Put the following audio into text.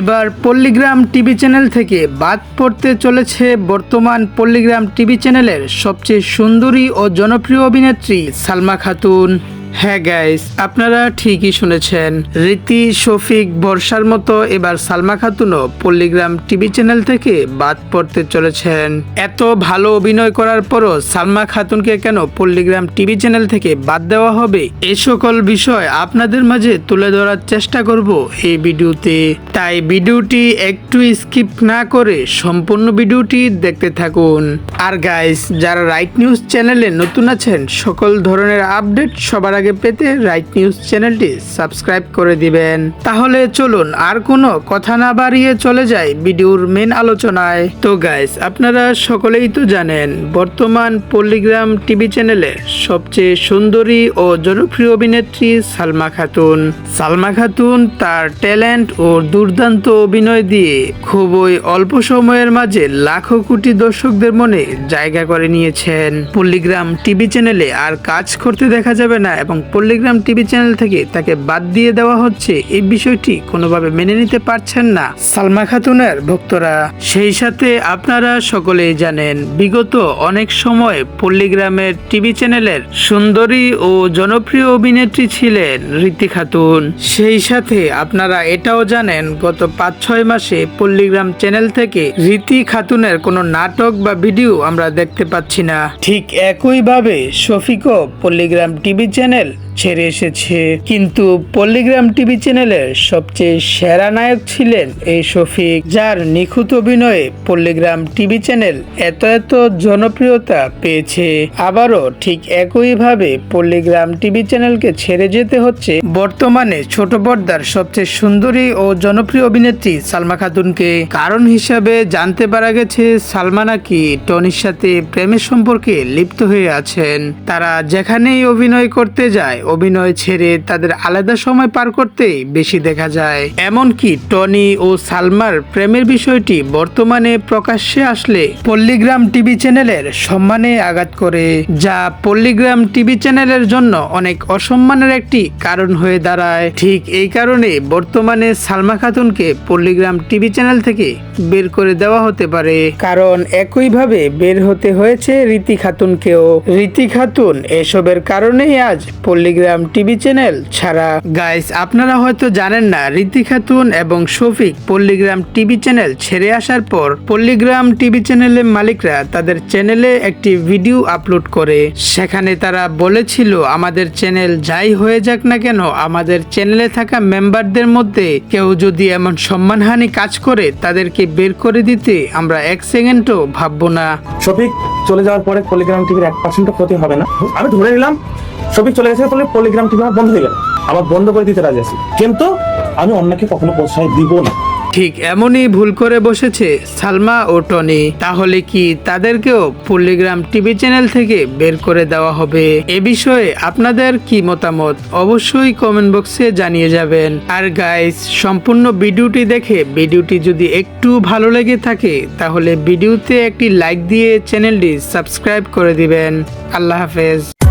এবার পল্লীগ্রাম TV channel থেকে বাদ পড়তে চলেছে বর্তমান পল্লীগ্রাম টিভি চ্যানেলের সবচেয়ে সুন্দরী ও জনপ্রিয় অভিনেত্রী সালমা খাতুন। হ্যাঁ গাইস আপনারা ঠিকই শুনেছেন। রীতি, শফিক, বর্ষার মতো এবার সালমা খাতুনও পল্লীগ্রাম টিভি চ্যানেল থেকে বাদ পড়তে চলেছেন। এত ভালো অভিনয় করার পরও সালমা খাতুনকে কেন পল্লীগ্রাম টিভি চ্যানেল থেকে বাদ দেওয়া হবে? এ সকল বিষয় আপনাদের মাঝে তুলে ধরার চেষ্টা করব এই ভিডিওতে। তাই ভিডিওটি একটু স্কিপ না করে সম্পূর্ণ ভিডিওটি দেখতে থাকুন। আর গাইস যারা রাইট নিউজ চ্যানেলে নতুন আছেন, সকল ধরনের আপডেট সবার আগে পেতে রাইট নিউজ চ্যানেলটি সাবস্ক্রাইব করে দিবেন। তাহলে চলুন আর কোনো কথা না বাড়িয়ে চলে যাই ভিডিওর মেন আলোচনায়। তো গাইস আপনারা সকলেই তো জানেন, বর্তমান পল্লীগ্রাম টিভি চ্যানেলের সবচেয়ে সুন্দরী ও জনপ্রিয় অভিনেত্রী সালমা খাতুন। সালমা খাতুন তার ট্যালেন্ট ও দুর্দান্ত অভিনয় দিয়ে খুবই অল্প সময়ের মাঝে লাখো কোটি দর্শকদের মনে জায়গা করে নিয়েছেন। পল্লীগ্রাম টিভি চ্যানেলে আর কাজ করতে দেখা যাবে না এবং পল্লীগ্রাম টিভি চ্যানেল থেকে তাকে বাদ দিয়ে দেওয়া হচ্ছে। এই বিষয়টি কোনোভাবে মেনে নিতে পারছেন না সালমা খাতুনের ভক্তরা। সেই সাথে আপনারা সকলেই জানেন, বিগত অনেক সময় পল্লীগ্রামের টিভি চ্যানেলের সুন্দরী ও জনপ্রিয় অভিনেত্রী ছিলেন রীতি খাতুন। সেই সাথে আপনারা এটাও জানেন, গত পাঁচ ছয় মাসে পল্লীগ্রাম চ্যানেল থেকে রীতি খাতুনের কোনো নাটক বা ভিডিও আমরা দেখতে পাচ্ছি না। ঠিক একইভাবে শফিকও পল্লীগ্রাম টিভি চ্যানেল él. ছেড়ে এসেছে। কিন্তু পল্লীগ্রাম টিভি চ্যানেলের সবচেয়ে সেরা নায়ক ছিলেন এই শফিক, যার নিখুঁত অভিনয়ে পল্লীগ্রাম টিভি চ্যানেল এত এত জনপ্রিয়তা পেয়েছে। আবারও ঠিক একইভাবে পল্লীগ্রাম টিভি চ্যানেলকে ছেড়ে যেতে হচ্ছে বর্তমানে ছোট পর্দার সবচেয়ে সুন্দরী ও জনপ্রিয় অভিনেত্রী সালমা খাতুনকে। কারণ হিসাবে জানতে পারা গেছে, সালমা নাকি টনির সাথে প্রেমের সম্পর্কে লিপ্ত হয়ে আছেন। তারা যেখানেই অভিনয় করতে যায় অভিনয় ছেড়ে তাদের আলাদা সময় পার করতে বেশি দেখা যায়। এমনকি টনি ও সালমার প্রেমের বিষয়টি বর্তমানে প্রকাশ্যে আসলে পল্লীগ্রাম টিভি চ্যানেলের সম্মানে আঘাত করে, যা পল্লীগ্রাম টিভি চ্যানেলের জন্য অনেক অসম্মানের একটি কারণ হয়ে দাঁড়ায়। ঠিক এই কারণে বর্তমানে সালমা খাতুনকে পল্লীগ্রাম টিভি চ্যানেল থেকে বের করে দেওয়া হতে পারে। কারণ একইভাবে বের হতে হয়েছে রীতি খাতুনকেও। রীতি খাতুন এসবের কারণেই আজ পল্লীগ্রাম টিভি চ্যানেল ছাড়া। গাইস আপনারা হয়তো জানেন না রীতি খাতুন এবং শফিক পল্লীগ্রাম টিভি চ্যানেল ছেড়ে আসার পর পল্লীগ্রাম টিভি চ্যানেলের মালিকরা তাদের চ্যানেলে একটি ভিডিও আপলোড করে। সেখানে তারা বলেছিল আমাদের চ্যানেল যাই হয়ে যাক না কেন আমাদের চ্যানেলে থাকা মেম্বারদের মধ্যে কেউ যদি এমন সম্মানহানি কাজ করে তাদেরকে বের করে দিতে আমরা এক সেকেন্ডও ভাববো না। শফিক চলে যাওয়ার পরে পলিগ্রাম টিভির এক পার্সেন্টও ক্ষতি হবে না। আমি ধরে নিলাম শফিক চলে গেছে, তাহলে পলিগ্রাম আমার বন্ধ হয়ে গেল। আবার বন্ধ করে দিতে রাজি আছি। কিন্তু আমি অন্যকে কখনো প্রশ্রয় দিব না। ঠিক এমনই ভুল করে বসেছে সালমা ও টনি। তাহলে কি তাদেরকেও পল্লিগ্রাম টিভি চ্যানেল থেকে বের করে দেওয়া হবে? এ বিষয়ে আপনাদের কি মতামত? অবশ্যই কমেন্ট বক্সে জানিয়ে যাবেন। আর গাইস সম্পূর্ণ ভিডিওটি দেখে ভিডিওটি যদি একটু ভালো লেগে থাকে, তাহলে ভিডিওতে একটি লাইক দিয়ে চ্যানেলটি সাবস্ক্রাইব করে দিবেন। আল্লাহ হাফেজ।